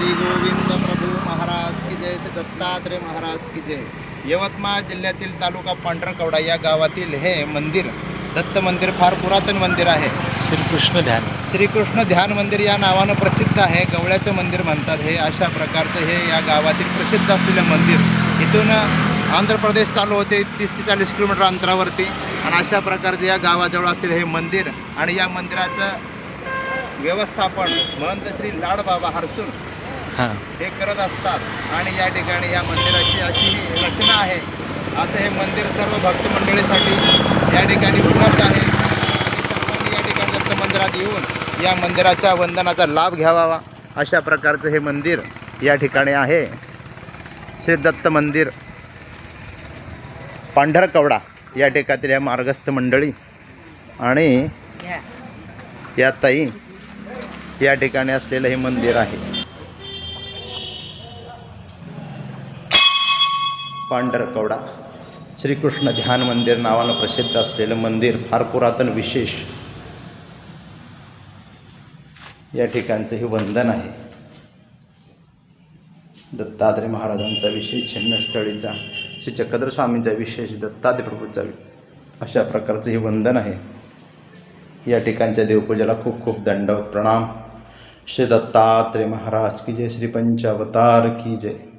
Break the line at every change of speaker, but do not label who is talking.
श्री गोविंद प्रभू महाराज की जय श्री दत्तात्रय महाराज की जय. यवतमाळ जिल्ह्यातील तालुका पांढरकवडा या गावातील हे मंदिर दत्त मंदिर फार पुरातन मंदिर आहे.
श्रीकृष्ण ध्यान.
श्रीकृष्ण ध्यान मंदिर या नावानं प्रसिद्ध आहे. गवळ्याचं मंदिर म्हणतात. हे अशा प्रकारचं हे या गावातील प्रसिद्ध असलेलं मंदिर. इथून आंध्र प्रदेश चालू होते तीस ते चाळीस किलोमीटर अंतरावरती. आणि अशा प्रकारचं या गावाजवळ असलेलं हे मंदिर आणि या मंदिराचं व्यवस्थापन महंत श्री लाडबाबा हरसून
हां.
करत असतात. आणि या ठिकाणी या मंदिराची अशी ही रचना आहे. असं हे मंदिर सर्व भक्त मंडळीसाठी या ठिकाणी उपलब्ध आहे. सर्वांनी या ठिकाणी दत्त मंदिरात येऊन या मंदिराच्या वंदनाचा लाभ घ्यावा अशा प्रकारचं हे मंदिर या ठिकाणी आहे. श्री दत्त मंदिर पांढरकवडा या ठिकाणी या मार्गस्थ मंडळी आणि या ताई या ठिकाणी असलेलं हे मंदिर आहे. पांढरकवडा. श्रीकृष्ण ध्यान मंदिर नावानं प्रसिद्ध असलेलं मंदिर फार पुरातन विशेष. या ठिकाणचं हे वंदन आहे. दत्तात्रय महाराजांचा विशेष छिन्नस्थळीचा श्री चक्रधर स्वामींचा विशेष दत्तात्रय प्रभूचा अशा प्रकारचं हे वंदन आहे. या ठिकाणच्या देवपूजेला खूप खूप दंडवत प्रणाम. श्री दत्तात्रय महाराज की जय श्री पंचावतार की जय.